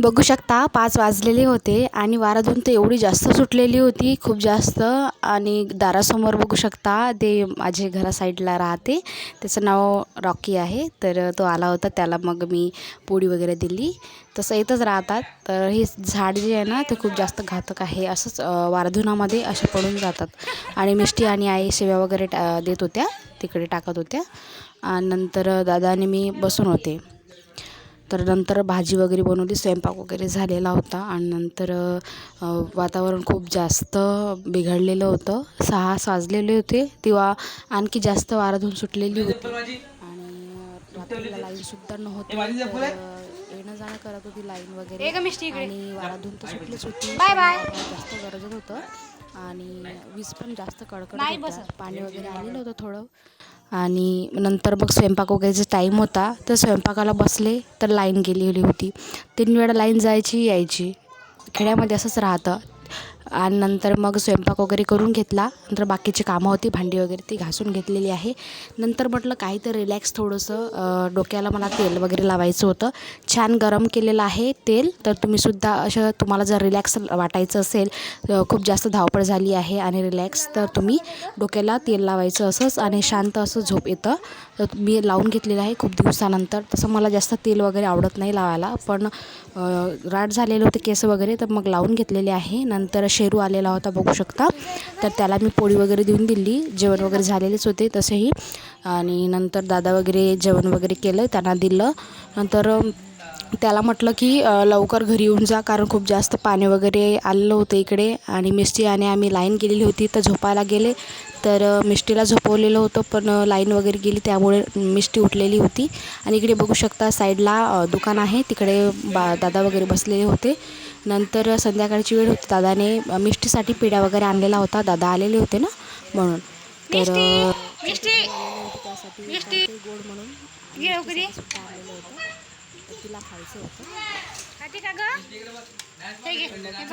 बघू शकता पाच वाजलेले होते आणि वाराधून तर एवढी जास्त सुटलेली होती खूप जास्त. आणि दारासमोर बघू शकता ते माझे घरा साईडला राहते. त्याचं नाव रॉकी आहे. तर तो आला होता त्याला मग मी पोळी वगैरे दिली. तसं येतच राहतात. तर हे झाड जे आहे ना ते खूप जास्त घातक आहे. असंच वाराधुनामध्ये असे पडून जातात. आणि मिष्टी आणि आई शेव्या वगैरे टा देत होत्या तिकडे टाकत होत्या. नंतर दादा आणि मी बसून होते. तर नंतर भाजी वगैरे बनवली स्वयंपाक वगैरे झालेला होता आणि नंतर वातावरण खूप जास्त बिघडलेलं होतं. सहा वाजलेले होते तेव्हा आणखी जास्त वाराधून सुटलेली होती. आणि रात्रीला लाईनसुद्धा नव्हती येणं जाणं करत होती लाईन वगैरे. आणि वाराधून तर सुटलीच होती बाय बाय. पण जास्त गरजत होतं आणि वीज पण जास्त कडकड पाणी वगैरे आलेलं होतं थोडं. आणि नंतर मग स्वयंपाक वगैरेचा टाईम होता. तर स्वयंपाकाला बसले तर लाईन गेलेली होती. तीन वेळा लाईन जायची यायची. खेड्यामध्ये असंच राहतं. आणि नंतर मग स्वयंपाक वगैरे करून घेतला. नंतर बाकीची कामं होती भांडी वगैरे ती घासून घेतलेली आहे. नंतर म्हटलं काही तर रिलॅक्स थोडंसं डोक्याला मला तेल वगैरे लावायचं होतं. छान गरम केलेलं आहे तेल. तर तुम्हीसुद्धा असं तुम्हाला जर रिलॅक्स वाटायचं असेल खूप जास्त धावपळ झाली आहे आणि रिलॅक्स तर तुम्ही डोक्याला तेल लावायचं असंच आणि शांत असं झोप येतं. तर मी लावून घेतलेलं आहे खूप दिवसानंतर. तसं मला जास्त तेल वगैरे आवडत नाही लावायला. पण राट झालेले होते केस वगैरे तर मग लावून घेतलेले आहे. नंतर शेरू आलेला होता बघू शकता. तर त्याला मी पोळी वगैरे देऊन दिली. जेवण वगैरे झालेलेच होते तसेही. आणि नंतर दादा वगैरे जेवण वगैरे केलं त्यांना दिलं. नंतर त्याला म्हटलं की लवकर घरी येऊन जा कारण खूप जास्त पाणी वगैरे आलेलं होतं इकडे. आणि मिस्टी आणि आम्ही लाईन गेलेली होती तर झोपायला गेले. तर मिष्टीला झोपवलेलं होतं पण लाईन वगैरे गेली त्यामुळे मिष्टी उठलेली होती. आणि इकडे बघू शकता साईडला दुकान आहे. तिकडे बा दादा वगैरे बसलेले होते. नंतर संध्याकाळची वेळ होती. दादाने मिष्टीसाठी पिढ्या वगैरे आणलेला होता. दादा आलेले होते ना म्हणून. तर त्यासाठी. गोड म्हणून तिला खायचं होतं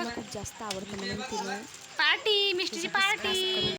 खूप जास्त आवडतं म्हणून तिने पार्टी मिष्टीची पार्टी.